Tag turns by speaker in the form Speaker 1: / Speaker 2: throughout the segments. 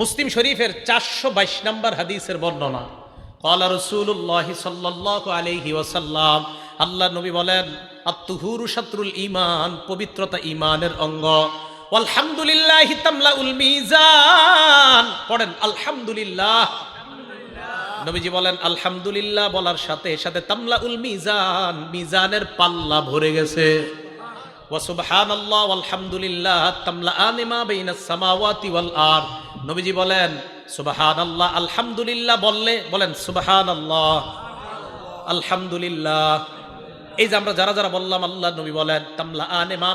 Speaker 1: মুসলিম শরীফের চারশো বাইশ নম্বর হাদিসের বর্ণনা। কলা রসুল্লাহ সাল্লাহ আলহি ওসাল্লাম আল্লাহ নবী বলেন আত্মহুর শত্রুল ইমান পবিত্রতা ইমানের অঙ্গ। আলহামদুলিল্লাহ তামলা উল মিজান। পড়েন, আলহামদুলিল্লাহ। নবীজি বলেন, আলহামদুলিল্লাহ বলার সাথে সাথে তামলা উল মিজান, মিজানের পাল্লা ভরে গেছে। ওয়াসুবহান আল্লাহ আলহামদুলিল্লাহ তামলা আনিমা বেইনাস সামাওয়াতি ওয়াল আরদ। নবীজি বলেন সুবহান আল্লাহ আলহামদুলিল্লাহ বললে বলেন সুবহান আল্লাহ আলহামদুলিল্লাহ। এই যে আমরা যারা যারা বললাম, আল্লাহ নবী বলেন তামলা আনে মা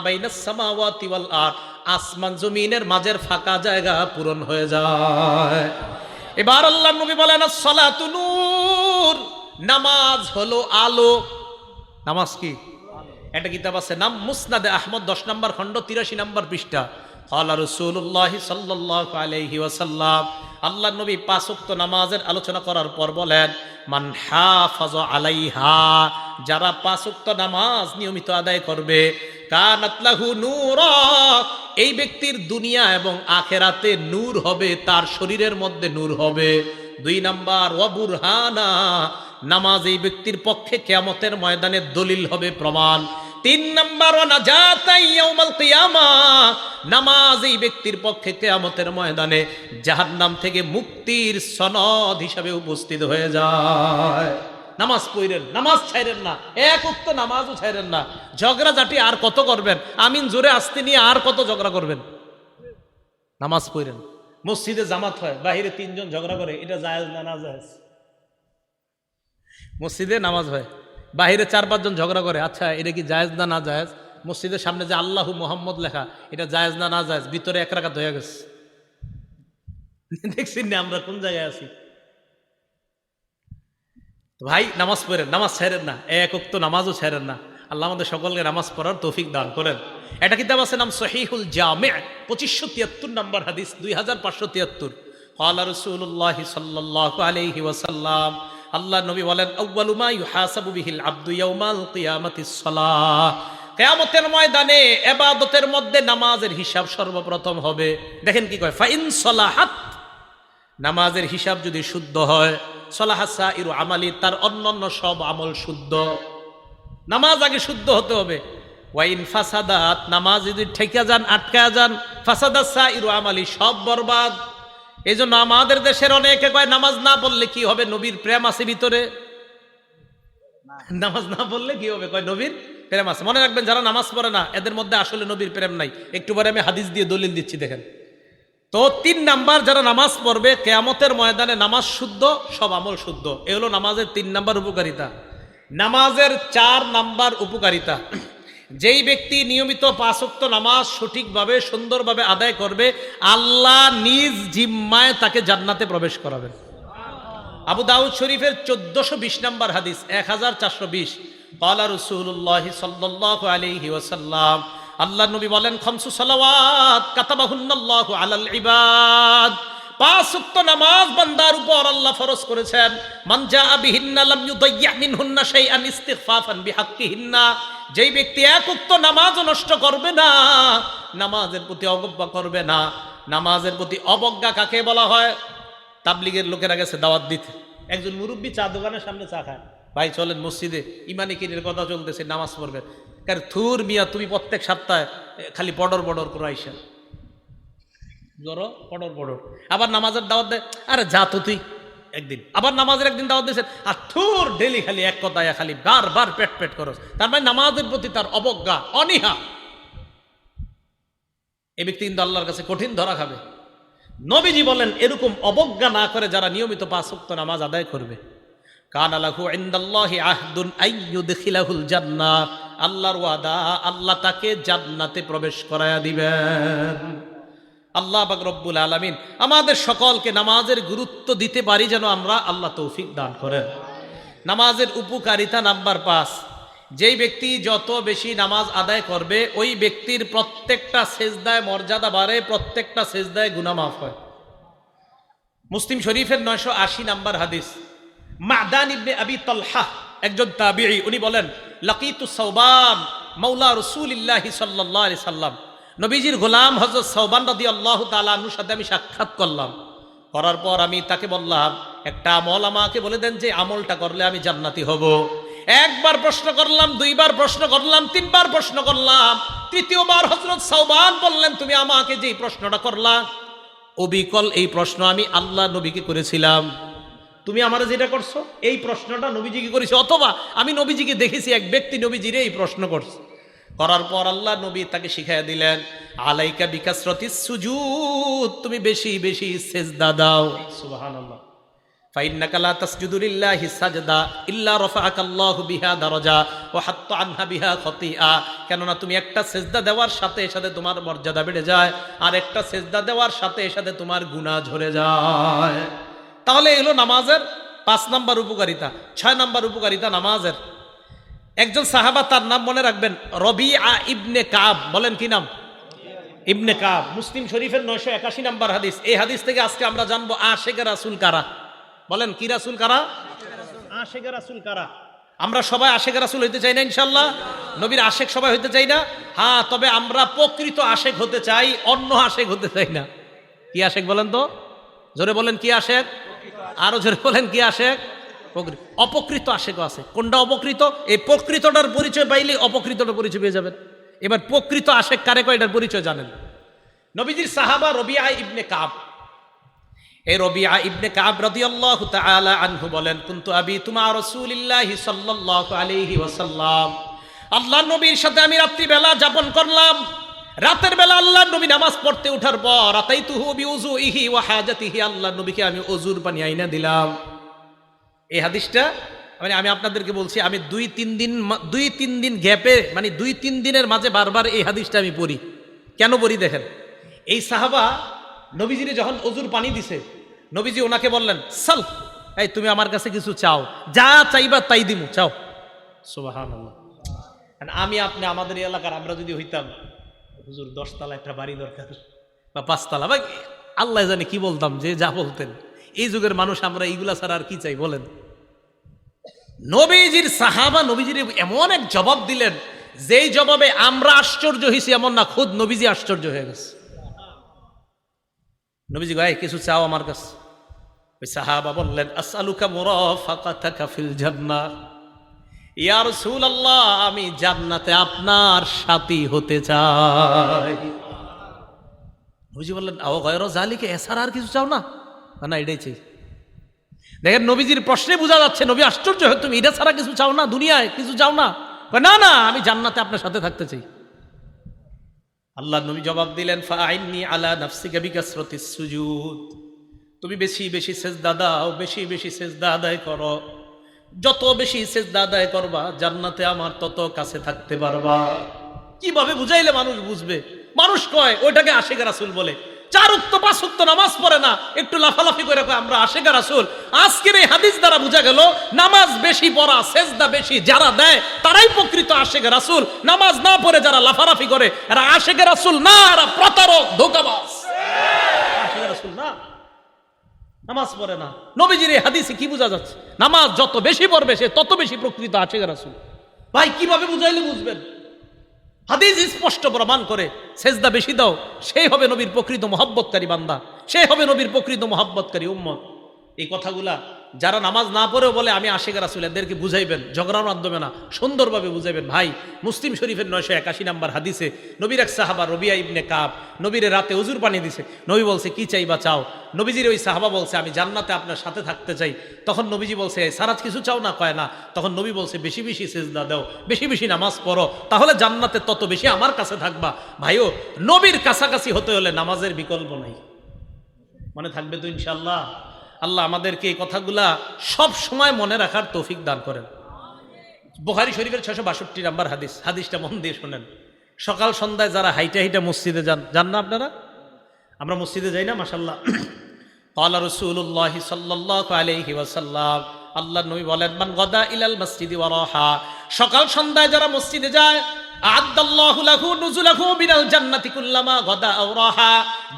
Speaker 1: সামাওয়াতি ওয়াল আরদ, আসমান জমিনের মাঝের ফাঁকা জায়গা পূরণ হয়ে যায়। এবার আল্লাহ নবী বলেন সালাতু নূর। নামাজ হলো আলো। নামাজ কি? একটা কিতাব আছে, নাম মুসনাদে আহমদ, দশ নম্বর খণ্ড, তিরাশি নম্বর পৃষ্ঠা। হলা রসুল্লাহ সাল্লাহ আলহি ওয়াসাল্লাম আল্লাহ নবী পাঁচক্ত নামাজের আলোচনা করার পর বলেন, মান হাফাজ আলাইহা যারা পাঁচক্ত নামাজ নিয়মিত আদায় করবে কানাতলাহু নূর এই ব্যক্তির দুনিয়া এবং আখেরাতে নূর হবে, তার শরীরের মধ্যে নূর হবে। দুই নাম্বার ওয়াবুরহানা নামাজ এই ব্যক্তির পক্ষে কেয়ামতের ময়দানে দলিল হবে প্রমাণ। তিন নাম্বার নামাজ এই ব্যক্তির পক্ষে কেয়ামতের ময়দানে জাহান্নাম থেকে মুক্তির সনদ হিসাবে উপস্থিত হয়ে যায়। নামাজ পড়েন, নামাজ ছাইরেন না, এক উক্ত নামাজও ছাইরেন না। ঝগড়া জাটি আর কত করবেন? আমিন জোরে আসতে নিয়ে আর কত ঝগড়া করবেন? নামাজ পড়েন। মসজিদে জামাত হয়, বাহিরে তিনজন ঝগড়া করে, এটা জায়েজ না না জায়েজ? মসজিদে নামাজ হয়। বাহিরে চার পাঁচজন ঝগড়া করে আচ্ছা এটা কি জায়েজ না না জায়েজ? মসজিদের সামনে যে আল্লাহু মোহাম্মদ লেখা, এটা জায়েজ না না জায়েজ? ভিতরে এক রাখাত হয়ে গেছে। দেখছি না আমরা কোন জায়গায় আছি? ভাই, নামাজ পড়েন, নামাজ ছেড়েন না। এক উক্ত নামাজও ছেড়েন না। আল্লাহ আমাদের সকলকে নামাজ পড়ার তৌফিক দান করেন। একটা কিতাব আছে নাম সহিহুল জামে, পঁচিশশো তিয়াত্তর নম্বর হাদিস, দুই হাজার পাঁচশো তিয়াত্তর। আল্লাহ রসুল্লাহ সাল্লাহ আলহি ওয়াসাল্লাম আল্লাহ নবী বলেন কেয়ামতের ময়দানে এবাদতের মধ্যে নামাজের হিসাব সর্বপ্রথম হবে। দেখেন কি কয়, ফাইন সলাহাত। নামাজের হিসাব যদি শুদ্ধ হয় সলাহাসা ইরু আমালি, তার অন্যান্য সব আমল শুদ্ধ। নামাজ আগে শুদ্ধ হতে হবে। ওয়াইন ফাসাদাত, নামাজ যদি ঠেকা যান আটকা যান ফাসাদাসা ইরু আমালি সব বরবাদ। এই জন্য আমাদের দেশের অনেকে কয়, নামাজ না পড়লে কি হবে নবীর প্রেম আছে ভিতরে? নামাজ না পড়লে কি হবে? কয়, নবীর প্রেম আছে। মনে রাখবেন, যারা নামাজ পড়ে না, এদের মধ্যে আসলে নবীর প্রেম নাই। একটু পরে আমি হাদিস দিয়ে দলিল দিচ্ছি, দেখেন। তো তিন নাম্বার, যারা নামাজ পড়বে, কেয়ামতের ময়দানে নামাজ শুদ্ধ, সব আমল শুদ্ধ। এ হলো নামাজের তিন নাম্বার উপকারিতা। নামাজের চার নাম্বার উপকারিতা। যেই ব্যক্তি নিয়মিত পাঁচক্ত নামাজ সঠিকভাবে, সুন্দরভাবে আদায় করবে, আল্লাহ নিজ জিম্মায় তাকে জান্নাতে প্রবেশ করাবেন। আবু দাউদ শরীফের চোদ্দশো বিশ নম্বর হাদিস, এক হাজার চারশো বিশ। কলা রসুল্লাহ সাল্লাহ আলহি ওসাল্লাম আল্লাহ নবী বলেন, খমসু সালাওয়াত কাতাবাহুন্নাল্লাহ আলাল ইবাদ। নামাজ বান্দার উপর আল্লাহ ফরজ করেছেন। মানজা যেই ব্যক্তি এক নষ্ট করবে না, নামাজের প্রতি অবজ্ঞা করবে না। নামাজের প্রতি অবজ্ঞা কাকে বলা হয়? তাবলিগের লোকেরা গেছে দাওয়াত দিতে। একজন মুরব্বী চা দোকানের সামনে চা খায়। ভাই, চলেন মসজিদে। ইমানি কিনের কথা চলতেছে, নামাজ পড়বেন। কারণ থুর মিয়া, তুমি প্রত্যেক সপ্তাহে খালি বডর বডর করে আইসা। জড়ো পড়র পড়র আবার নামাজের দাওয়াত দেয় আরে যা তো তুই। একদিন। আবার নামাজের একদিন দাওয়াত দিয়েছেন আর থুর ডেলি খালি এক কথায় খালি বার বার পেট পেট করস। তার মানে নামাজের প্রতি তার অবজ্ঞা অনীহা। এই ব্যক্তি কিন্তু আল্লাহর কাছে কঠিন ধরা খাবে। নবীজি বলেন এরকম অবজ্ঞা না করে যারা নিয়মিত পাঁচক্ত নামাজ আদায় করবে। কান আলাহু ইন্দাল্লাহি আহদুন আইয়ুদখিলাহুল জান্নাহ। আল্লাহর ওয়াদা আল্লাহ তাকে জান্নাতে প্রবেশ করায়া দিবেন। আল্লাহ পাক রব্বুল আলামিন আমাদের সকলকে নামাজের গুরুত্ব দিতে পারি যেন আমরা আল্লাহ তৌফিক দান করেন। নামাজের উপকারিতা নাম্বার পাঁচ, যেই ব্যক্তি যত বেশি নামাজ আদায় করবে, ওই ব্যক্তির প্রত্যেকটা সেজদায় মর্যাদা বাড়ে, প্রত্যেকটা সেজদায় গুনামাফ হয়। মুসলিম শরীফের নয়শো আশি নাম্বার হাদিস, মাদান ইবনে আবি তলহা, একজন তাবিঈ, উনি বলেন, লকিতু সৌবান মৌলা রসুলিল্লাহি সাল্লাহ আলি সাল্লাম। নবীজির গোলাম হজরত সৌবান রদি আল্লাহ তালানুর সাথে আমি সাক্ষাৎ করলাম। করার পর আমি তাকে বললাম, একটা আমল আমাকে বলে দেন যে আমলটা করলে আমি জান্নাতি হব। একবার প্রশ্ন করলাম, দুইবার প্রশ্ন করলাম, তিনবার প্রশ্ন করলাম। তৃতীয়বার হজরত সৌবান বললেন, তুমি আমাকে যে প্রশ্নটা করলা, অবিকল এই প্রশ্ন আমি আল্লাহ নবীকে করেছিলাম। তুমি আমার যেটা করছ, এই প্রশ্নটা নবীজিকে করেছ, অথবা আমি নবীজিকে দেখেছি, এক ব্যক্তি নবীজিরে এই প্রশ্ন করছে। করার পর আল্লাহ নবী তাকে শিখাই দিলেন আলাইকা বিকাশরতি সুজুদ তুমি বেশি বেশি সেজদা দাও। সুবাহান আল্লাহ ফাইন্নাকালা বিহা দারাজা ওয়া কেননা তুমি একটা সেজদা দেওয়ার সাথে সাথে তোমার মর্যাদা বেড়ে যায় আর একটা সেজদা দেওয়ার সাথে সাথে তোমার গুনাহ ঝরে যায়। তাহলে এলো নামাজের পাঁচ নাম্বার উপকারিতা ছয় নাম্বার উপকারিতা নামাজের। একজন সাহাবা তার নাম মনে রাখবেন রবি আ ইবনে কাব। বলেন কি নাম? ইবনে কাব। মুসলিম শরীফের নয়শো একাশি নাম্বার হাদিস। এই হাদিস থেকে আজকে আমরা জানব আশেখা রাসুল কারা? বলেন কি রাসুল কারা? আশেখা রাসুল কারা? আমরা সবাই আশেখ রাসুল হইতে চাই না ইনশাল্লাহ নবীর আশেক সবাই হইতে চাই না? হ্যাঁ তবে আমরা প্রকৃত আশেক হতে চাই অন্য আশেক হতে চাই না। কি আশেক বলেন তো? জোরে বলেন কি আশেক? আরও জোরে বলেন কি প্রকৃ- অপকৃত আশেকও আছে। কোনটা অপকৃত? এই প্রকৃতটার পরিচয় পাইলে অপকৃতটার পরিচয় পেয়ে যাবেন। এবার প্রকৃত আশেক কারে কয়টার পরিচয় জানেন? নবীজির সাহাবা রবিআ ইবনে কাব। এই রবিআ ইবনে কাব রাদিয়াল্লাহু তাআলা আনহু বলেন, কুনতু আবি তুমা রাসূলিল্লাহি সাল্লাল্লাহু আলাইহি ওয়াসাল্লাম। আল্লাহর নবীর সাথে আমি রাত্রিবেলা যাপন করলাম। রাতের বেলা আল্লাহ নবী নামাজ পড়তে উঠার পর রাতাইতুহু বিউযুইহি ওয়া হাজাতিহি আল্লাহ নবীকে আমি অজুর পানি আইনা দিলাম। এই হাদিসটা মানে আমি আপনাদেরকে বলছি আমি দুই তিন দিন দুই তিন দিন গ্যাপে মানে দুই তিন দিনের মাঝে বারবার এই হাদিসটা আমি পড়ি। কেন পড়ি দেখেন? এই সাহাবা নবীজিরে যখন অজুর পানি দিছে নবীজি ওনাকে বললেন সাল এই তুমি আমার কাছে কিছু চাও যা চাইবা তাই দিমু চাও। সুবাহান আমি আপনি আমাদের এলাকার আমরা যদি হইতাম হুজুর দশতলা একটা বাড়ি দরকার বা পাঁচতলা বা আল্লাহ জানে কি বলতাম যে যা বলতেন। এই যুগের মানুষ আমরা এইগুলা ছাড়া আর কি চাই বলেন? নবীজির সাহাবা নবীজির এমন এক জবাব দিলেন, যেই জবাবে আমরা আশ্চর্য হয়েছি এমন না, খুদ নবীজি আশ্চর্য হয়ে গেছে। নবীজি গায়ে কিছু চাও আমার কাছে? ওই সাহাবা বললেন, আসআলুকা মুরাফাকাতাকা ফিল জান্নাহ। ইয়া রাসূলুল্লাহ, আমি জান্নাতে আপনার সাথী হতে চাই। নবীজি বললেন, আও গয়র জালিকে এছাড়া আর কিছু চাও না? না, এটাই চাই। দেখেন, নবীজির প্রশ্নে বোঝা যাচ্ছে, নবী আশ্চর্য হয়, তুমি এটা ছাড়া কিছু চাও না? দুনিয়ায় কিছু চাও না? না না, আমি জান্নাতে আপনার সাথে থাকতে চাই। আল্লাহ নবী জবাব দিলেন ফাইনি আলা নাফসিকা সুজুদ। তুমি বেশি বেশি সেজদা দাও, বেশি বেশি সেজদা আদায় করো। যত বেশি সেজদা আদায় করবা, জান্নাতে আমার তত কাছে থাকতে পারবা। কীভাবে বুঝাইলে মানুষ বুঝবে? মানুষ কয়, ওইটাকে আশেখা রাসুল বলে। চার উক্ত পাঁচ উক্ত নামাজ পড়ে না, একটু লাফালাফি করে আমরা আশেখা রাসুল। আজকের এই হাদিস দ্বারা বোঝা গেল, নামাজ বেশি পড়া, সেজদা বেশি যারা দেয়, তারাই প্রকৃত আশেখা রাসুল। নামাজ না পড়ে যারা লাফালাফি করে, এরা আশেখা রাসুল না, এরা প্রতারক, ধোকাবাজ। আশেখা রাসুল না। নামাজ পড়ে না। নবীজির এই হাদিসে কি বোঝা যাচ্ছে? নামাজ যত বেশি পড়বে, সে তত বেশি প্রকৃত আছে রাসুল। ভাই, কীভাবে বুঝাইলে বুঝবেন? হাদিস স্পষ্ট প্রমাণ করে, সেজদা বেশি দাও, সেই হবে নবীর প্রকৃত মহব্বতকারী বান্দা, সেই হবে নবীর প্রকৃত মহব্বতকারী উম্মত। এই কথাগুলা যারা নামাজ না পড়েও বলে, আমি আশেখ রাসুল এদেরকে বুঝাইবেন, ঝগড়ার মাধ্যমে না, সুন্দরভাবে বুঝাইবেন। ভাই, মুসলিম শরীফের নয়শো একাশি নাম্বার হাদিসে নবীর এক সাহাবা রবিয়া ইবনে কাব নবীর রাতে উজুর পানি দিছে। নবী বলছে, কি চাইবা চাও? নবীজির ওই সাহাবা বলছে, আমি জান্নাতে আপনার সাথে থাকতে চাই। তখন নবীজি বলছে সারাজ কিছু চাও না? কয়, না। তখন নবী বলছে, বেশি বেশি সেজদা দাও, বেশি বেশি নামাজ পড়ো, তাহলে জান্নাতে তত বেশি আমার কাছে থাকবা। ভাইও, নবীর কাছাকাছি হতে হলে নামাজের বিকল্প নাই। মনে থাকবে তো ইনশাল্লাহ আল্লাহ আমাদেরকে এই কথাগুলা সব সময় মনে রাখার তৌফিক দান করেন। বোহারি শরীফের ছশো বাষট্টি নাম্বার হাদিস। হাদিসটা মন দিয়ে শোনেন। সকাল সন্ধ্যায় যারা হাইটা হাইটা মসজিদে যান যান না আপনারা? আমরা মসজিদে যাই না মাসাল্লাহ আল্লাহ রসুল্লাহ সাল্লাহ আলহি আল্লাহ নবী বলেন গদা ইলাল মসজিদ সকাল সন্ধ্যায় যারা মসজিদে যায়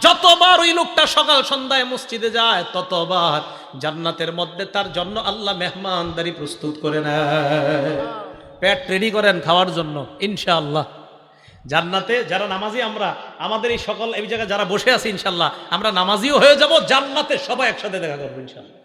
Speaker 1: যতবার ওই লোকটা সকাল সন্ধ্যায় মসজিদে যায়, ততবার জান্নাতের মধ্যে তার জন্য আল্লাহ মেহমানদারি প্রস্তুত করে নেয়। পেট রেডি করেন খাওয়ার জন্য, ইনশাআল্লাহ। জান্নাতে যারা নামাজি, আমরা, আমাদের এই সকল, এই জায়গায় যারা বসে আছি ইনশাল্লাহ আমরা নামাজিও হয়ে যাব, জান্নাতে সবাই একসাথে দেখা করব ইনশাল্লাহ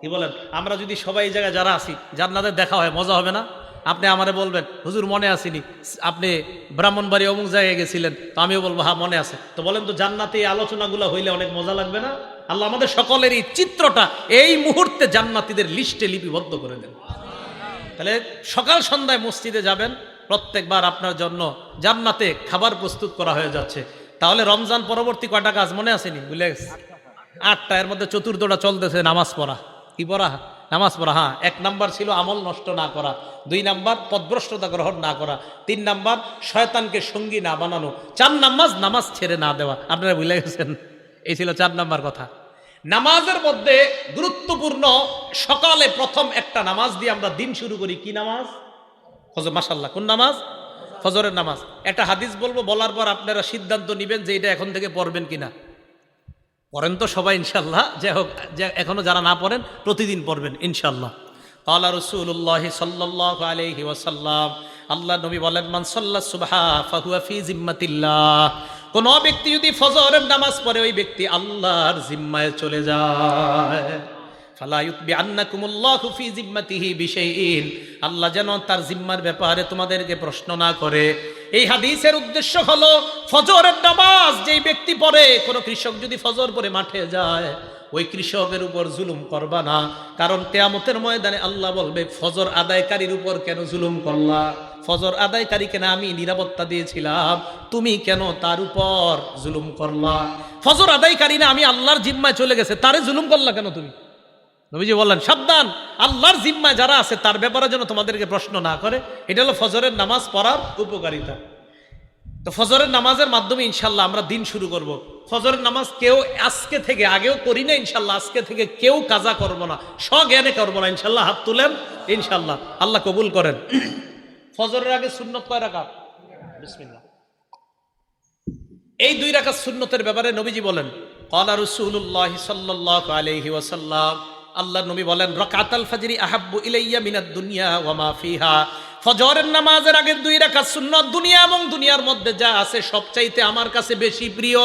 Speaker 1: কি বলেন? আমরা যদি সবাই এই জায়গায় যারা আছি, জান্নাতে দেখা হয়, মজা হবে না? আপনি আমারে বলবেন, হুজুর, মনে আসেনি। আপনি ব্রাহ্মণবাড়ি অমুক জায়গায় গেছিলেন। তো আমিও বলব হ্যাঁ মনে আছে। তো বলেন তো, জান্নাতে এই আলোচনাগুলো হইলে অনেক মজা লাগবে না? আল্লাহ আমাদের সকলের এই চিত্রটা এই মুহূর্তে জান্নাতিদের লিস্টে লিপিবদ্ধ করে দেন। তাহলে সকাল সন্ধ্যায় মসজিদে যাবেন, প্রত্যেকবার আপনার জন্য জান্নাতে খাবার প্রস্তুত করা হয়ে যাচ্ছে। তাহলে রমজান পরবর্তী কয়টা কাজ? মনে আসেনি? বুঝলে? আটটা, এর মধ্যে চতুর্থটা চলতেছে, নামাজ পড়া। কি পড়া? নামাজ পড়া হ্যাঁ এক নাম্বার ছিল আমল নষ্ট না করা, দুই নাম্বার পদভ্রষ্টতা গ্রহণ না করা, তিন নাম্বার শয়তানকে সঙ্গী না বানানো, চার নামাজ নামাজ ছেড়ে না দেওয়া, আপনারা ভুলে গেছেন? এই ছিল চার নাম্বার কথা। নামাজের মধ্যে গুরুত্বপূর্ণ সকালে প্রথম একটা নামাজ দিয়ে আমরা দিন শুরু করি, কি নামাজ? ফজর মাসাল্লাহ কোন নামাজ? ফজরের নামাজ। একটা হাদিস বলব, বলার পর আপনারা সিদ্ধান্ত নেবেন যে এটা এখন থেকে পড়বেন কিনা। পড়েন তো সবাই ইনশাল্লাহ যাই হোক, যে, এখনও যারা না পড়েন, প্রতিদিন পড়বেন ইনশাল্লাহ কালা রসুল্লাহ সাল্লাহ আলহি ওয়াসাল্লাম আল্লাহ নবী বলেন, মান সুবাহা সুবহা ফাহুয়া ফি জিম্মাতিল্লাহ। কোন ব্যক্তি যদি ফজরের নামাজ পড়ে, ওই ব্যক্তি আল্লাহর জিম্মায় চলে যায়। আল্লাহ যেন তার জিম্মার ব্যাপারে তোমাদেরকে প্রশ্ন না করে। এই হাদিসের উদ্দেশ্য হলো ফজরের নামাজ, যেই ব্যক্তি পড়ে, কোন কৃষক যদি ফজর পরে মাঠে যায়, ওই কৃষকের উপর জুলুম করবা না। কারণ কেয়ামতের ময়দানে আল্লাহ বলবে, ফজর আদায়কারীর উপর কেন জুলুম করলা? ফজর আদায়কারীকে না আমি নিরাপত্তা দিয়েছিলাম? তুমি কেন তার উপর জুলুম করলা? ফজর আদায়কারী না, আমি আল্লাহর জিম্মায় চলে গেছে, তারে জুলুম করলা কেন তুমি? নবীজি বললেন, সাবধান, আল্লাহর জিম্মায় যারা আছে তার ব্যাপারে যেন তোমাদেরকে প্রশ্ন না করে। এটা হলো ফজরের নামাজ পড়ার উপকারিতা। তো ফজরের নামাজের মাধ্যমে ইনশাল্লাহ আমরা দিন শুরু করব। ফজরের নামাজ কেউ আজকে থেকে আগেও করি না ইনশাল্লাহ আজকে থেকে কেউ কাজা করব না, স্বজ্ঞানে করব না, ইনশাল্লাহ হাত তুলেন, ইনশাল্লাহ আল্লাহ কবুল করেন। ফজরের আগে সুন্নত কয় রাখা বিসমিল্লাহ। এই দুই রাখা সুন্নতের ব্যাপারে নবীজি বলেন কলা রসুল্লাহ সাল্লাহ আলহি ওয়াসাল্লাম আল্লাহ নবী বলেন, রকাতাল ফাজরি আহাব্বু ইলাইয়া মিনাদ দুনিয়া ওয়া মা ফিহা। ফজরের নামাজের আগের দুই রাকাত সুন্নত দুনিয়া এবং দুনিয়ার মধ্যে যা আছে সবচাইতে আমার কাছে বেশি প্রিয়।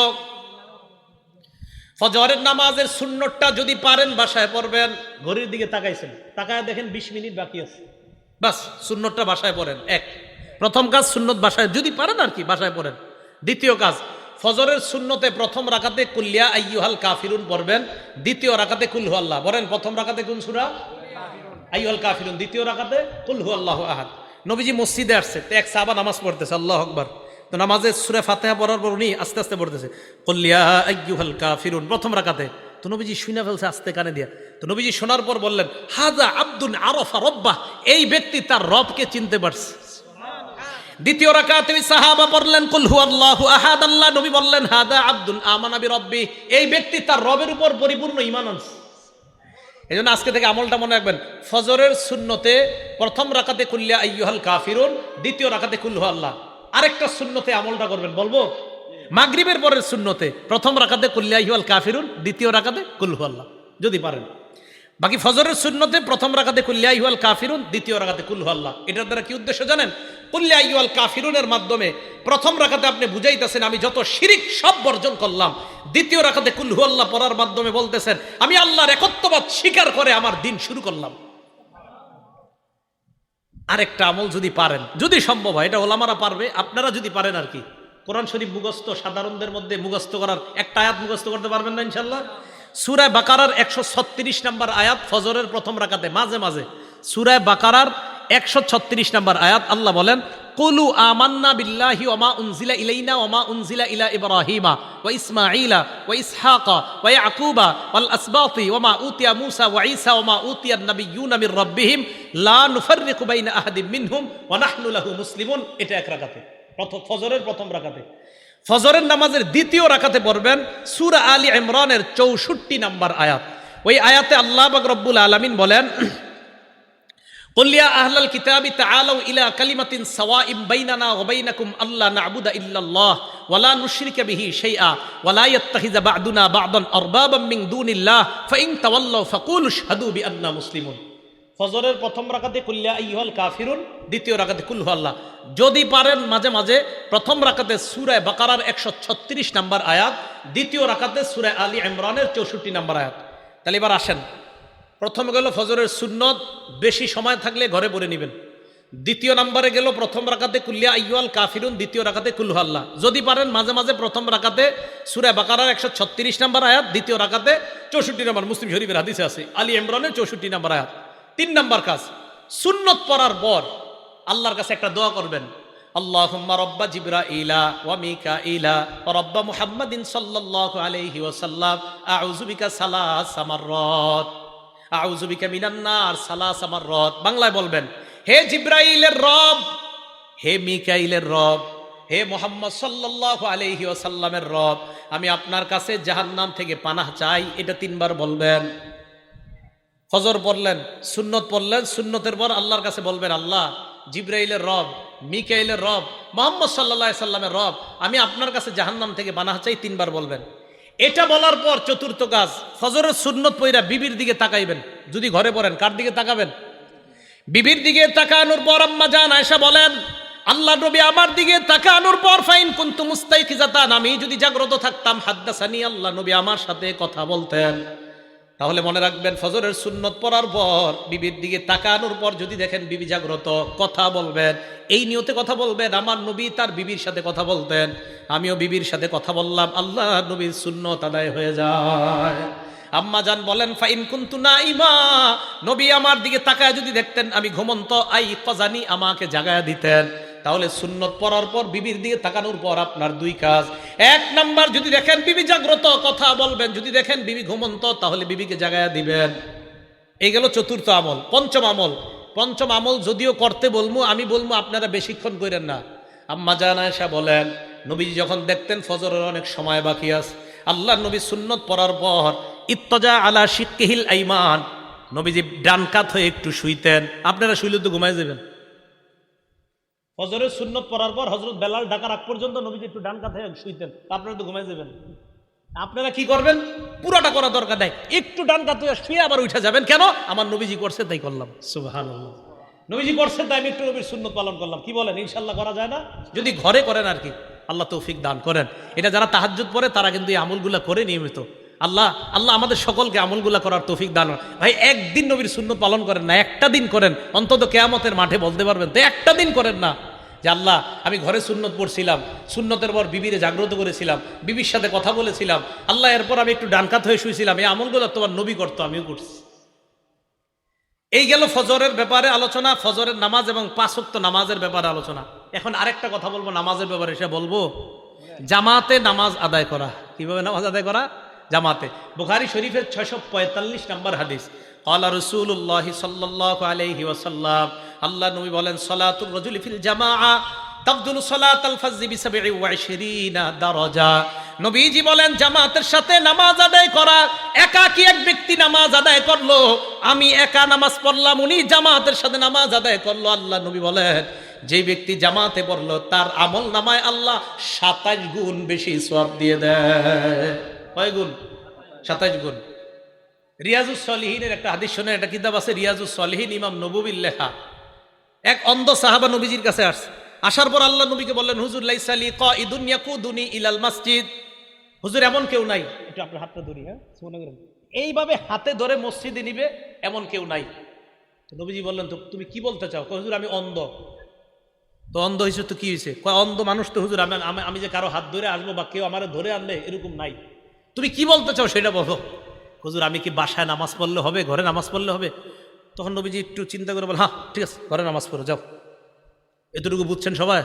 Speaker 1: ফজরের নামাজের সুন্নতটা যদি পারেন, বাসায় পড়বেন, ঘড়ির দিকে তাকাইছেন, তাকায় দেখেন বিশ মিনিট বাকি আছে। বাস, সুন্নতটা বাসায় পড়েন, এক। প্রথম কাজ সুন্নত বাসায়, যদি পারেন আর কি, বাসায় পড়েন। দ্বিতীয় কাজ ফজরের শূন্যতে প্রথম রাখাতে কুল্লিয়া আইয়ুহাল কাফিরুন পড়বেন, দ্বিতীয় রাখাতে কুলহু আল্লাহ। বলেন, প্রথম রাখাতে কোন সুরা? আইয়ুহাল কাফিরুন। দ্বিতীয় রাখাতে কুলহু আল্লাহ আহাদ। নবীজি মসজিদে আসছে, তো এক সাহাবা নামাজ পড়তেছে, আল্লাহ আকবার। তো নামাজে সুরে ফাতেহা পড়ার পর উনি আস্তে আস্তে পড়তেছে কল্লিয়া আইয়ুহাল কাফিরুন, প্রথম রাখাতে তো নবীজি শুনে ফেলছে আস্তে কানে দিয়া। তো নবীজি শোনার পর বললেন, হাজা আব্দুল আরফা রব্বাহ, এই ব্যক্তি তার রবকে চিনতে পারছে। দ্বিতীয় রাকাতে সাহাবা পড়লেন কুল হুয়াল্লাহু আহাদ, আল্লাহ নবী বললেন, হাদা আব্দুল আমানা বিরব্বি। এই ব্যক্তি তার রবের উপর পরিপূর্ণ ঈমান আনছে। এই জন্য আজকে থেকে আমলটা মনে রাখবেন, ফজরের শূন্যতে প্রথম রাকাতে কুল্লিয়া আইয়ুহাল কাফিরুন, দ্বিতীয় রাকাতে কুল্লু আল্লাহ আরেকটা শূন্যতে আমলটা করবেন, বলব? মাগরিবের পরের শূন্যতে প্রথম রাকাতে কুল্লিয়া আইয়ুহাল কাফিরুন, দ্বিতীয় রাকাতে কুল্লু আল্লাহ যদি পারেন। বাকি ফজরের শূন্যতে প্রথম রাখাতে কুল্লিয়া ইহুয়াল কাফিরুন, দ্বিতীয় রাখাতে কুল্লু আল্লাহ এটার দ্বারা কি উদ্দেশ্য জানেন? কুল্লিয়া ইহুয়াল কাফিরুনের মাধ্যমে প্রথম রাখাতে আপনি বুঝাইতেছেন, আমি যত শিরিক সব বর্জন করলাম। দ্বিতীয় রাখাতে কুল্লু আল্লাহ পড়ার মাধ্যমে বলতেছেন, আমি আল্লাহর একত্ববাদ স্বীকার করে আমার দিন শুরু করলাম। আরেকটা আমল যদি পারেন, যদি সম্ভব হয়, এটা ওলামারা পারবে, আপনারা যদি পারেন আর কি। কোরআন শরীফ মুখস্থ সাধারণদের মধ্যে মুখস্থ করার একটা আয়াত মুখস্থ করতে পারবেন না ইনশাল্লাহ সুরায় বাকারার একশো ছত্রিশ নম্বর আয়াত ফজরের প্রথম রাখাতে মাঝে মাঝে। সুরায় বাকারার একশো ছত্রিশ নম্বর আয়াত আল্লাহ বলেন, কুলু আমান্না বিল্লাহি ওমা উনজিলা ইলাইনা ওমা উনজিলা ইলা ইব্রাহিমা ওয়া ইসমাঈলা ওয়া ইসহাকা ওয়া ইয়াকুবা ওয়াল আসবাতি ওমা উতিয়া মুসা ওয়া ঈসা ওমা উতিয়া নাবিয়্যুনা মির রাব্বিহিম, লা নুফাররিকু বাইনা আহাদিম মিনহুম ওয়া নাহনু লাহু মুসলিমুন। এটা এক রাকাতে, প্রথম ফজরের প্রথম রাকাতে। ফজরের নামাজের দ্বিতীয় রাখাতে পড়বেন সুরা আলী ইমরানের চৌষট্টি নাম্বার আয়াত। ওই আয়াতে আল্লাহ বাক রব্বুল আলমিন বলেন কল্লিয়া আহলাল কিতাবি তাআলাউ ইলা কালিমাতিন সাওয়াইম বাইনানা ওয়া বাইনাকুম আল্লা না'বুদা ইল্লাল্লাহ ওয়া লা নুশরিকা বিহি শাইআ ওয়া লা ইয়াত্তাখিযা বা'দুনা বা'দান আরবাবাম মিন দুনিল্লাহ ফাইন তাওয়াল্লাউ ফাকুলু শাহাদু বিআন্না মুসলিমুন ফজরের প্রথম রাকাতে কুল্লিয়া কাফিরুন দ্বিতীয় রাকাতে কুল আল্লাহ যদি পারেন মাঝে মাঝে প্রথম রাকাতে সূরা বাকারার ছত্রিশ নম্বর আয়াত, দ্বিতীয় রাকাতে সুরায় আলী ইমরানের চৌষট্টি নম্বর আয়াত। তাহলে এবার আসেন। প্রথম গেল ফজরের সুন্নত, বেশি সময় থাকলে ঘরে পড়ে নেবেন। দ্বিতীয় নাম্বারে গেল প্রথম রাকাতে কুল্লিয়া আইয়াল কাফিরুন, দ্বিতীয় রাকাতে কুল্লু আল্লাহ। যদি পারেন মাঝে মাঝে প্রথম রাকাতে সুরে বাকারার একশো ছত্রিশ নম্বর আয়াত, দ্বিতীয় রাকাতে চৌষট্টি নম্বর মুসলিম শরীফের হাদিসে আছে। আলী ইমরানের চৌষট্টি নম্বর আয়াত। তিন নাম্বার কাজ, সুন্নত পড়ার পর আল্লাহর কাছে একটা দোয়া করবেন। আল্লাহুম্মা রব্বা জিবরা ইলা ওয়া মিকা ইলা রব্বা মুহাম্মাদিন সাল্লাল্লাহু আলাইহি ওয়াসাল্লাম। আউযু বিকা সালাস মাররাত আউযু বিকা মিনান নার সালাস মাররাত বাংলায় বলবেন, হে জিব্রাইলের রব, হে মিকাইলের রব, হে মোহাম্মদ সাল্লাল্লাহু আলাইহি ওয়াসাল্লামের রব, আমি আপনার কাছে জাহান্নাম থেকে পানাহ চাই। এটা তিনবার বলবেন। ফজর পড়লেন, সুন্নত পড়লেন, সুন্নতের পর আল্লাহর কাছে বলবেন, আল্লাহ, জিব্রাইলের রব, মিকাইলের রব, মোহাম্মদ সাল্লাহ সাল্লামের রব, আমি আপনার কাছে জাহান্নাম থেকে বানাহ চাই। তিনবার বলবেন। এটা বলার পর চতুর্থ কাজ ফজরের সুন্নত পইরা বিবির দিকে তাকাইবেন। যদি ঘরে পড়েন, কার দিকে তাকাবেন? বিবির দিকে তাকানোর পর আম্মা জান আয়সা বলেন, আল্লাহ নবী আমার দিকে তাকানোর পর ফাইন কুন্তু মুস্তাইকিজাতান, আমি যদি জাগ্রত থাকতাম, হাদ্দাসানি আল্লাহ নবী আমার সাথে কথা বলতেন। তাহলে মনে রাখবেন, ফজরের সুন্নত পড়ার পর, বিবির দিকে তাকানোর পর যদি দেখেন বিবি জাগ্রত, কথা বলবেন। এই নিয়তে কথা বলবেন, আমার নবী তার বিবির সাথে কথা বলতেন। আমিও বিবির সাথে কথা বললাম, আল্লাহ নবীর সুন্নত আদায় হয়ে যায়। আম্মা জান বলেন, ফাইন কুন্তু না ইমা নবী আমার দিকে তাকায় যদি দেখতেন, আমি ঘুমন্ত, আই কজানি আমাকে জাগায় দিতেন। তাহলে সুন্নত পড়ার পর বিবির দিকে তাকানোর পর আপনার দুই কাজ। এক নাম্বার, যদি দেখেন বিবি জাগ্রত, কথা বলবেন। যদি দেখেন বিবি ঘুমন্ত, তাহলে বিবিকে জাগায় দিবেন। এই গেল চতুর্থ আমল, পঞ্চম আমল। পঞ্চম আমল, যদিও করতে বলব আমি বলব আপনারা বেশিক্ষণ করেন না। আম্মা জান আয়েশা বলেন, নবীজি যখন দেখতেন, ফজরের অনেক সময় বাকি আছে। আল্লাহ নবী সুন্নত পড়ার পর, ইত্তজা আলা শিক্ষিহিল আইমান, নবীজি ডান কাত হয়ে একটু শুইতেন। আপনারা শুইলে তো ঘুমাই যাবেন। ফজরের সুন্নত পড়ার পর হজরত বেলাল ডাকার আগ পর্যন্ত নবীজি একটু ডান কাত হয়ে শুইতেন আপনারা তো ঘুমাই যাবেন। আপনারা কি করবেন? পুরাটা করা দরকার নাই। একটু ডান হয়ে শুয়ে আবার উঠে যাবেন। কেন? আমার নবীজি করছে, তাই করলাম। সুবহান নবীজি করছে, তাই আমি একটু নবীর সুন্নত পালন করলাম। কি বলেন? ইনশাল্লাহ করা যায় না? যদি ঘরে করেন আর কি, আল্লাহ তৌফিক দান করেন। এটা যারা তাহাজ্জুদ পড়ে, তারা কিন্তু এই আমলগুলা করে নিয়মিত। আল্লাহ আল্লাহ আমাদের সকলকে আমলগুলা করার তৌফিক দান ভাই, একদিন নবীর সুন্নত পালন করেন না, একটা দিন করেন। অন্তত কেয়ামতের মাঠে বলতে পারবেন, তো একটা দিন করেন না। যে আল্লাহ, আমি ঘরে সুন্নত পড়ছিলাম, সুন্নতের পর বিবিরে জাগ্রত করেছিলাম, বিবির সাথে কথা বলেছিলাম, আল্লাহ, এরপর আমি একটু ডানকাত হয়ে শুয়েছিলাম এই আমলগুলো তোমার নবী করতো, আমিও করছি। এই গেল ফজরের ব্যাপারে আলোচনা, ফজরের নামাজ এবং পাঁচক্ত নামাজের ব্যাপারে আলোচনা। এখন আরেকটা কথা বলব, নামাজের ব্যাপারে সে বলব, জামাতে নামাজ আদায় করা। কীভাবে নামাজ আদায় করা? জামাতে। বুখারি শরীফের ছয়শো পঁয়তাল্লিশ নম্বর হাদিস। কলা রসুল্লাহ সাল্লাহ আলহি ওসাল্লাম আল্লাহ নবী বলেন, সলাতুর রজুল ফিল জামা তাবদুল সলাত আল ফাজি বিসাবি ওয়াশরিনা দারজা। নবীজি বলেন, জামাতের সাথে নামাজ আদায় করা একা কি এক ব্যক্তি নামাজ আদায় করল, আমি একা নামাজ পড়লাম, উনি জামাতের সাথে নামাজ আদায় করল। আল্লাহ নবী বলেন, যে ব্যক্তি জামাতে পড়ল, তার আমল নামায় আল্লাহ সাতাশ গুণ বেশি সব দিয়ে দেয়। কয় গুণ? সাতাইশ গুণ। রিয়াজুস সলিহিনের একটা হাদিস শোনে একটা কিতাব আছে, রিয়াজুস সলিহিন ইমাম নবুবির লেখা। এক অন্ধ সাহাবা নবীজির কাছে আসছে। আসার পর আল্লাহ নবীকে বললেন, হুজুর লাইসালি ক ইদুন ইয়াকুদুনি ইলাল মসজিদ। হুজুর, এমন কেউ নাই। একটু আপনার হাতটা ধরি হ্যাঁ? মনে করেন। এইভাবে হাতে ধরে মসজিদে নিবে এমন কেউ নাই। নবীজি বললেন, তো তুমি কি বলতে চাও? হুজুর, আমি অন্ধ। তো অন্ধ হয়েছে তো কি হয়েছে অন্ধ মানুষ তো হুজুর, আমি- আমি যে কারও হাত ধরে আসব বা কেউ আমার ধরে আনলে এরকম নাই। তুমি কি বলতে চাও সেটা বলো। হুজুর, আমি কি বাসায় নামাজ পড়লে হবে, ঘরে নামাজ পড়লে হবে? তখন নবীজি একটু চিন্তা করে বল হ্যাঁ ঠিক আছে, ঘরে নামাজ পড়ো, যাও। এতটুকু বুঝছেন সবাই?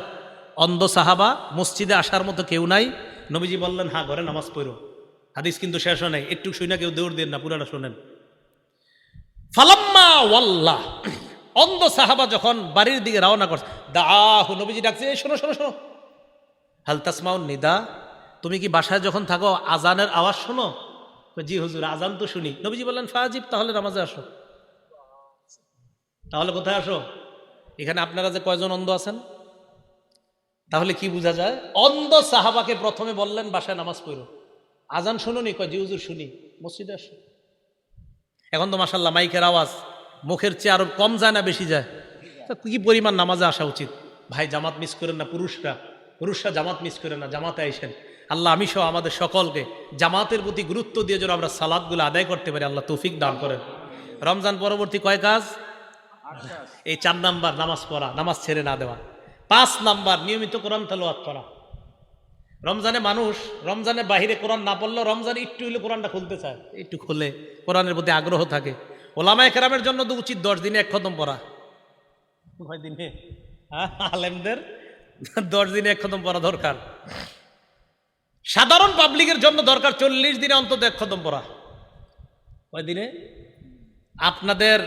Speaker 1: অন্ধ সাহাবা মসজিদে আসার মতো কেউ নাই। নবীজি বললেন হ্যাঁ ঘরে নামাজ পড়ো। হাদিস কিন্তু শেষ হয় নাই। একটু শুই না কেউ দৌড় দেন না, পুরাটা শোনেন। ফালাম্মা ওয়াল্লাহ। অন্ধ সাহাবা যখন বাড়ির দিকে রওনা করছে, দাহ, নবীজি ডাকছে, "এই শোনো শোনো শোনো। হালতাসমাউন নিদা তুমি কি বাসায় যখন থাকো, আজানের আওয়াজ শোনো? জি হুজুর, আজান তো শুনি। নবীজি বললেন, ফাজিব, তাহলে নামাজে আসো। তাহলে কোথায় আসো? এখানে আপনারা যে কয়জন অন্ধ আছেন? তাহলে কি বোঝা যায়? অন্ধ সাহাবাকে প্রথমে বললেন, বাসায় নামাজ পড়ো। আজান শুনুনি? কয়, জি হুজুর, শুনি। মসজিদে আসো। এখন তো মাসাল্লাহ মাইকের আওয়াজ, মুখের চেয়ে আরও কম যায় না, বেশি যায়। তা কি পরিমাণ নামাজে আসা উচিত? ভাই, জামাত মিস করেন না পুরুষরা? পুরুষরা জামাত মিস করেন না, জামাতে আইসেন। আল্লাহ, আমি সহ আমাদের সকলকে জামাতের প্রতি গুরুত্ব দিয়ে যেন আমরা সালাদগুলো আদায় করতে পারি, আল্লাহ তৌফিক দান করেন। রমজান পরবর্তী কয় কাজ? এই চার নাম্বার, নামাজ পড়া, নামাজ ছেড়ে না দেওয়া। পাঁচ নাম্বার, নিয়মিত কোরআন তেলাওয়াত করা। রমজানে মানুষ, রমজানের বাহিরে কোরআন না পড়লেও রমজানে একটু হইলে কোরআনটা খুলতে চায়। একটু খুলে কোরআনের প্রতি আগ্রহ থাকে। ওলামা একরামের জন্য তো উচিত দশ দিনে এক খতম পড়া। কয় দিনে? আলেমদের দশ দিনে এক খতম পড়া দরকার। সাধারণ পাবলিকের জন্য দরকার চল্লিশ দিনে অন্তত এক খতম পড়া। কয় দিনে? আপনাদের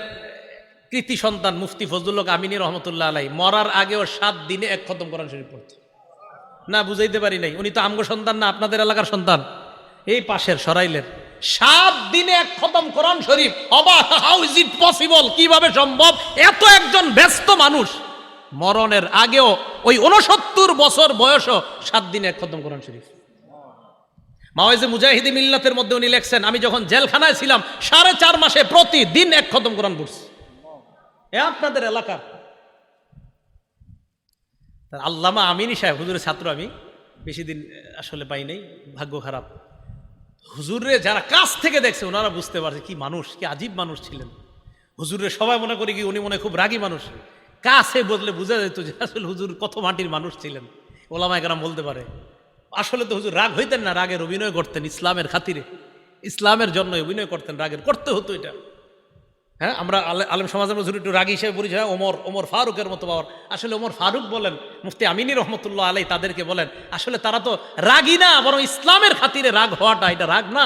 Speaker 1: কৃতি সন্তান মুফতি ফজলুল্লাহ আমিনী রহমতুল্লাহ আলাই মরার আগেও সাত দিনে এক খতম কোরআন শরীফ পড়ছে না, বুঝাইতে পারি নাই। উনি তো আমগো সন্তান না, আপনাদের এলাকার সন্তান। এই পাশের সরাইলের সাত দিনে এক খতম কোরআন শরীফ। অবাক হাউ ইজ ইট পসিবল কীভাবে সম্ভব? এত একজন ব্যস্ত মানুষ মরণের আগেও ওই উনসত্তর বছর বয়সও সাত দিনে এক খতম কোরআন শরীফ। মাওয়াইজে মুজাহিদি মিল্লাতের মধ্যে উনি লেখছেন, আমি যখন জেলখানায় ছিলাম, সাড়ে চার মাসে প্রতিদিন এক খতম কোরআন পড়ছি। এ আপনাদের এলাকার। আল্লামা আমিনী সাহেব, হুজুরের ছাত্র আমি, বেশি দিন আসলে পাই নাই, ভাগ্য খারাপ। হুজুরে যারা কাছ থেকে দেখছে, ওনারা বুঝতে পারছে কি মানুষ, কি আজীব মানুষ ছিলেন। হুজুরের সবাই মনে করি কি উনি মনে খুব রাগী মানুষ। কাছে বদলে বোঝা যেত যে আসলে হুজুর কত মাটির মানুষ ছিলেন। ওলামা একরাম বলতে পারে আসলে তো হুজুর রাগ হইতেন না রাগের অভিনয় করতেন ইসলামের খাতিরে। ইসলামের জন্য অভিনয় করতেন রাগের করতে হতো এটা। হ্যাঁ আমরা আলে- আলেম সমাজের মধ্যে একটু রাগী হিসেবে পরিচয় হয়, ওমর ওমর ফারুকের মতো বাবার আসলে ওমর ফারুক বলেন মুফতি আমিনী রহমতুল্লাহ আলাই তাদেরকে বলেন আসলে তারা তো রাগী না বরং ইসলামের খাতিরে রাগ হওয়াটা এটা রাগ না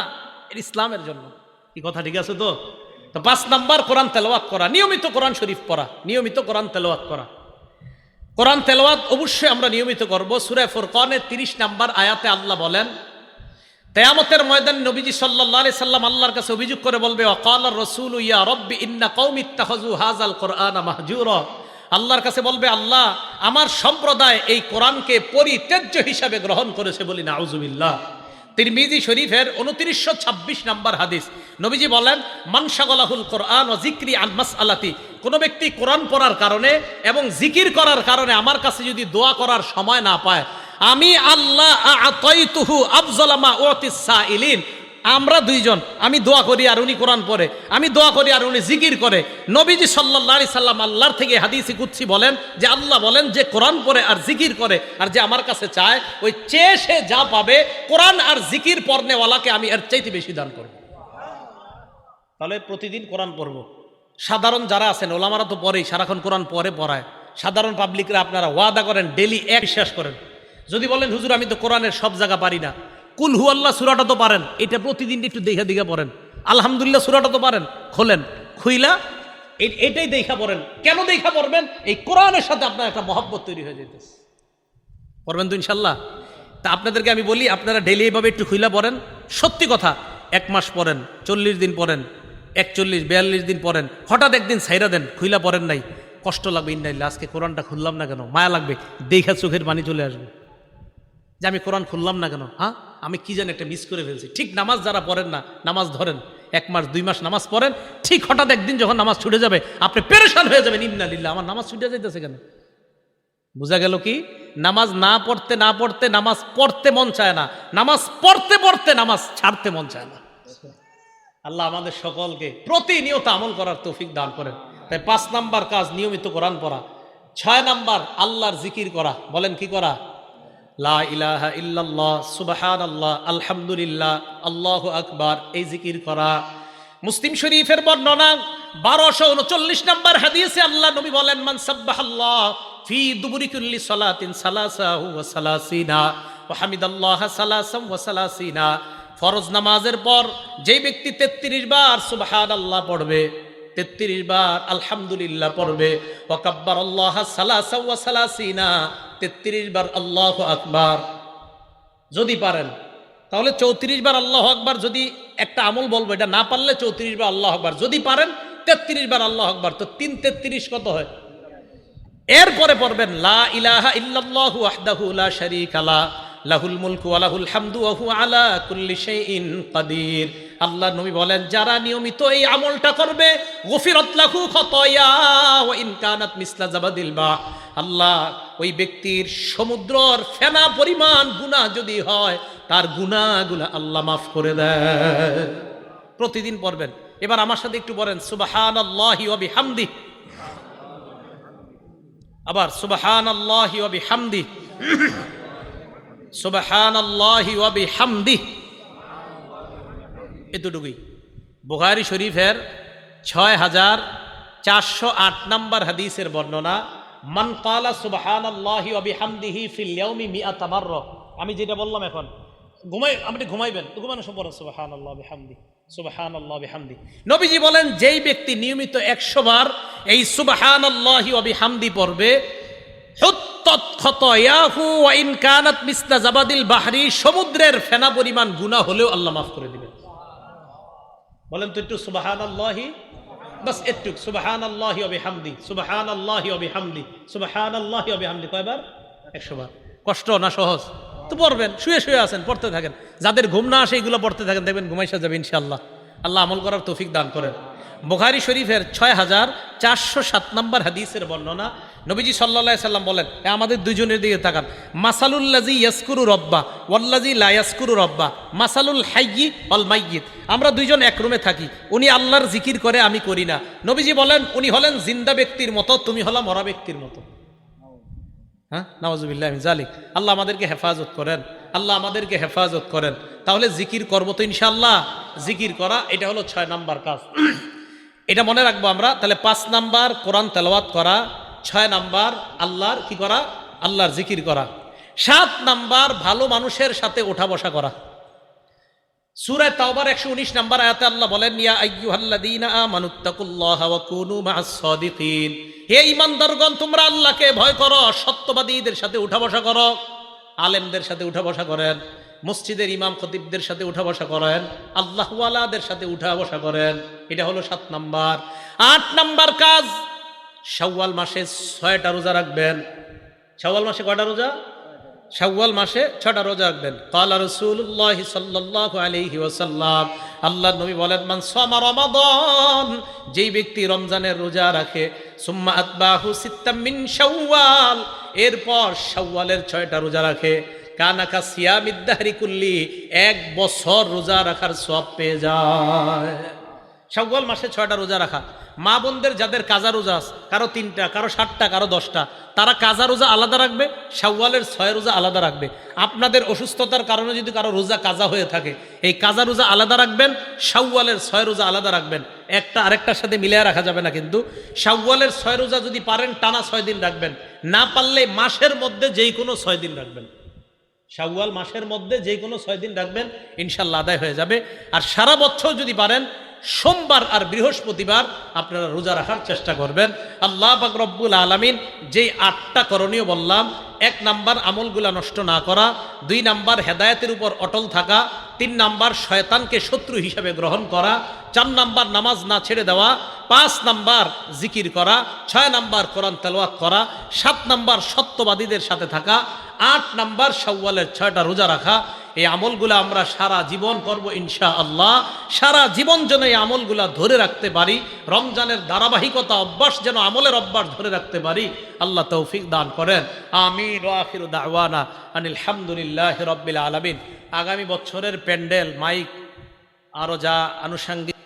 Speaker 1: এটা ইসলামের জন্য। কি কথা ঠিক আছে তো? তো পাঁচ নাম্বার কোরআন তেলাওয়াত করা নিয়মিত কোরআন শরীফ পড়া নিয়মিত কোরআন তেলাওয়াত করা। কোরআন তেলাওয়াত অবশ্যই আমরা নিয়মিত করব। সুরে ফুরকানের তিরিশ নাম্বার আয়াতে আল্লাহ বলেন তেয়ামতের ময়দান নবীজি সাল্লাহ সাল্লাম আল্লাহর কাছে অভিযোগ করে বলবে, অকাল রসুল ইয়া রব্বি ইন্না কৌমিত্তাহজু হাজাল কোরআন মাহজুর। আল্লাহর কাছে বলবে, আল্লাহ আমার সম্প্রদায় এই কোরআনকে পরিত্যাজ্য হিসাবে গ্রহণ করেছে বলি না আউজুবিল্লাহ তিরমিজি শরীফের উনত্রিশশো ছাব্বিশ নম্বর হাদিস। নবীজি বলেন মানসাগলাহুল কোরআন ও জিক্রি আনমাস আলাতি কোনো ব্যক্তি কোরআন পড়ার কারণে এবং জিকির করার কারণে আমার কাছে যদি দোয়া করার সময় না পায়, আমি আল্লাহ আতয়তুহু আফজলামা ওতিসা ইলিন আমরা দুইজন, আমি দোয়া করি আর উনি কোরআন পড়ে, আমি দোয়া করি আর উনি জিকির করে। নবীজি সাল্লাহ সাল্লাম আল্লাহর থেকে হাদিসি কুচ্ছি বলেন যে, আল্লাহ বলেন যে, কোরআন পড়ে আর জিকির করে আর যে আমার কাছে চায়, ওই চেয়ে সে যা পাবে, কোরআন আর জিকির পড়নেওয়ালাকে আমি এর চাইতে বেশি দান করব। তাহলে প্রতিদিন কোরআন পড়ব। সাধারণ যারা আছেন, ওলামারা তো পড়েই, সারাক্ষণ কোরআন পরে পড়ায়। সাধারণ পাবলিকরা আপনারা ওয়াদা করেন ডেলি এক বিশ্বাস করেন। যদি বলেন, হুজুর, আমি তো কোরআনের সব জায়গা পারি না। কুল হু আল্লাহ সুরাটা তো পারেন। এটা প্রতিদিন একটু দেখা দেখা পড়েন। আলহামদুলিল্লাহ সুরাটা তো পারেন। খোলেন। খুইলা এটাই দেখা পড়েন। কেন দেখা পড়বেন? এই কোরআনের সাথে আপনার একটা মহব্বত তৈরি হয়ে যেতেছে পড়বেন তো ইনশাল্লাহ। তা আপনাদেরকে আমি বলি, আপনারা ডেলি এইভাবে একটু খুইলা পড়েন। সত্যি কথা, এক মাস পড়েন, চল্লিশ দিন পড়েন, একচল্লিশ, বিয়াল্লিশ দিন পড়েন। হঠাৎ একদিন সাইরা দেন, খুইলা পড়েন নাই। কষ্ট লাগবে ইন্দাইল্লা আজকে কোরআনটা খুললাম না কেন? মায়া লাগবে, দেখা চোখের পানি চলে আসবে। যে আমি কোরআন খুললাম না কেন? হ্যাঁ? আমি কি জানি একটা মিস করে ফেলছি। ঠিক নামাজ যারা পড়েন না, নামাজ ধরেন, এক মাস, দুই মাস নামাজ পড়েন, ঠিক হঠাৎ একদিন যখন নামাজ ছুটে যাবে, আপনি পেরেশান হয়ে যাবেন, ইন্না লিল্লা আমার নামাজ ছুটে যাইতেছে কেন? বোঝা গেল কি? নামাজ না পড়তে না পড়তে, নামাজ পড়তে মন চায় না। নামাজ পড়তে পড়তে, নামাজ ছাড়তে মন চায় না। আল্লাহ আমাদের সকলকে প্রতিনিয়ত আমল করার তৌফিক দান করেন। তাই পাঁচ নাম্বার কাজ নিয়মিত কোরআন পড়া। ছয় নাম্বার, আল্লাহর জিকির করা। বলেন কি করা? লা ইলাহা ইল্লাল্লাহ সুবহান আল্লাহ আলহামদুলিল্লাহ, আল্লাহ আকবার, এই জিকির করা। মুসলিম শরীফের বর্ণনা, বারোশো উনচল্লিশ নম্বর হাদিসে আল্লাহ নবী বলেন, মান সাব্বাহাল্লাহ ফি দুবুরি কুল্লি সালাতিন সালাসাহু ওয়া সালাসিনা ওয়া হামিদাল্লাহ সালাসাম ওয়া সালাসিনা। ফরজ নামাজের পর যেই ব্যক্তি তেত্রিশ বার সুবহান আল্লাহ পড়বে, তেত্রিশ বার আলহামদুলিল্লাহ পড়বে ওয়াকাব্বার আল্লাহ সালাসা ওয়া সালাসিনা। তেত্রিশ বার আল্লাহ আকবার। যদি পারেন, তাহলে চৌত্রিশ বার আল্লাহ আকবার যদি একটা আমল বলব, এটা না পারলে চৌত্রিশ বার আল্লাহ আকবার। যদি পারেন, তেত্রিশ বার আল্লাহ আকবার। তো তিন তেত্রিশ কত হয়? এরপরে পড়বেন, লা ইলাহা ইল্লাল্লাহু ওয়াহদাহু লা শারীকা লা, লাহুল মুলকু ওয়া লাহুল হামদু ওয়া হুয়া আলা কুল্লি শাইইন কাদির। আল্লাহ নবী বলেন যারা নিয়মিত এই আমলটা করবে গফিরত লাখু খতয়া ওয়া ইন কানাত মিসলা জাবাদিল বা আল্লাহ ওই ব্যক্তির সমুদ্রর ফেনা পরিমাণ গুনাহ যদি হয় তার গুনাহগুলো আল্লাহ মাফ করে দেয়। প্রতিদিন পড়বেন। এবার আমার সাথে একটু বলেন সুবাহান সুবহানাল্লাহি ওয়া বিহামদি। আবার সুবহানাল্লাহি ওয়া বিহামদি। সুবহানাল্লাহি ওয়া বিহামদি। এতটুকুই। বুখারি শরীফের ছয় হাজার চারশো আট নম্বর হাদিসের বর্ণনা, মান কালা সুবহান মিআতা আমি যেটা বললাম এখন, ঘুমাই, আপনি ঘুমাইবেন ঘুমানো বলেন সুবহান আল্লাহ সুবহান আল্লাহ নবীজি বলেন, যেই ব্যক্তি নিয়মিত একশো বার এই সুবহান আল্লাহি অবিহামদি পড়বে বাহরি সমুদ্রের ফেনা পরিমাণ গুনাহ হলেও আল্লাহ মাফ করে দিবেন বলেন তো একটু সুবাহান আল্লাহি বাস একটু সুবাহান আল্লাহি অবি হামদি সুবাহান আল্লাহি অবি হামদি সুবাহান আল্লাহি অবি হামদি কয়বার? একশো বার। কষ্ট না সহজ? তো পড়বেন, শুয়ে শুয়ে আছেন, পড়তে থাকেন। যাদের ঘুম না আসে এগুলো পড়তে থাকেন, দেখবেন ঘুমাইসা যাবে ইনশাল্লাহ আল্লাহ আমল করার তৌফিক দান করেন। বুখারি শরীফের ছয় হাজার চারশো সাত নম্বর হাদিসের বর্ণনা নবীজি সাল্লা সাল্লাম বলেন আমাদের দুজনের দিকে তাকান। মাসালুল্লাজি ইয়াসকুরু রব্বা ওয়াল্লাজি লা ইয়াসকুরু রব্বা, মাসালুল হাইয়ি অল মাইয়িত আমরা দুইজন এক রুমে থাকি, উনি আল্লাহর জিকির করে, আমি করি না। নবীজি বলেন, উনি হলেন জিন্দা ব্যক্তির মতো, তুমি হলো মরা ব্যক্তির মতো। হ্যাঁ? নওয়াজুবিল্লাহ জালিক আল্লাহ আমাদেরকে হেফাজত করেন। আল্লাহ আমাদেরকে হেফাজত করেন। তাহলে জিকির করব তো ইনশাল্লাহ জিকির করা, এটা হলো ছয় নাম্বার কাজ। এটা মনে রাখব আমরা, তাহলে পাঁচ নাম্বার কোরআন তেলাওয়াত করা ছয় নাম্বার, আল্লাহর কি করা? আল্লাহর জিকির করা। সাত নাম্বার, ভালো মানুষের সাথে ওঠা বসা করা। সুরায় তাওবার একশো উনিশ নাম্বার আয়াতে আল্লাহ বলেন, ইয়া আইয়ুহাল্লাযীনা আমানুত্তাকুল্লাহা ওয়া কুনু হে ঈমানদারগণ, তোমরা আল্লাহকে ভয় করো, সত্যবাদীদের সাথে উঠা বসা করো। আলেমদের সাথে উঠা বসা করেন। মসজিদের ইমাম খতিবদের সাথে উঠা বসা করেন। আল্লাহওয়ালাদের সাথে উঠা বসা করেন। এটা হলো সাত নাম্বার। আট নাম্বার কাজ শাওয়াল মাসে ছয়টা রোজা রাখবেন। শাওয়াল মাসে কয়টা রোজা? শাওয়াল মাসে ছটা রোজা রাখবেন। কালা রসুল্লাহ সাল্লাহ আলাইহি ওয়াসাল্লাম আল্লাহ নবী বলেন, মান সামা রমাদান যেই ব্যক্তি রমজানের রোজা রাখে, সুম্মা আতবাহু সিত্তাম মিন শাওয়াল এরপর শাওয়ালের ছয়টা রোজা রাখে। কানাকা সিয়ামিদ্দাহরি কুল্লি এক বছর রোজা রাখার সব পেয়ে যায়। শাওয়াল মাসে ছয়টা রোজা রাখা। মা বোনদের যাদের কাজা রোজা আছে, কারও তিনটা, কারও সাতটা, কারও দশটা, তারা কাজা রোজা আলাদা রাখবে, শাওয়ালের ছয় রোজা আলাদা রাখবে। আপনাদের অসুস্থতার কারণে যদি কারও রোজা কাজা হয়ে থাকে, এই কাজা রোজা আলাদা রাখবেন, শাওয়ালের ছয় রোজা আলাদা রাখবেন। একটা আরেকটার সাথে মিলিয়ে রাখা যাবে না কিন্তু। শাওয়ালের ছয় রোজা যদি পারেন, টানা ছয় দিন রাখবেন। না পারলে মাসের মধ্যে যেই কোনো ছয় দিন রাখবেন। শাওয়াল মাসের মধ্যে যে কোনো ছয় দিন রাখবেন, ইনশাল্লাহ আদায় হয়ে যাবে। আর সারা বছর যদি পারেন সোমবার আর বৃহস্পতিবার আপনারা রোজা রাখার চেষ্টা করবেন। আল্লাহ পাক আলমিন যেই আটটা করণীয় বললাম, এক নাম্বার আমলগুলা নষ্ট না করা, দুই নাম্বার হেদায়েতের উপর অটল থাকা, তিন নাম্বার শয়তানকে শত্রু হিসাবে গ্রহণ করা, চার নাম্বার নামাজ না ছেড়ে দেওয়া, পাঁচ নাম্বার জিকির করা, ছয় নাম্বার কোরআন তেলোয়াত করা, সাত নাম্বার সত্যবাদীদের সাথে থাকা, আট নাম্বার শাওয়ালের ছয়টা রোজা রাখা এই আমলগুলো আমরা সারা জীবন করব ইনশা আল্লাহ সারা জীবন যেন এই আমলগুলা ধরে রাখতে পারি, রমজানের ধারাবাহিকতা অভ্যাস যেন আমলের অভ্যাস ধরে রাখতে পারি, আল্লাহ তৌফিক দান করেন। আমির আখির দাওয়ানা আনিল হামদুলিল্লাহ রব্বিল আলমিন। আগামী বছরের প্যান্ডেল, মাইক আরও যা আনুষঙ্গিক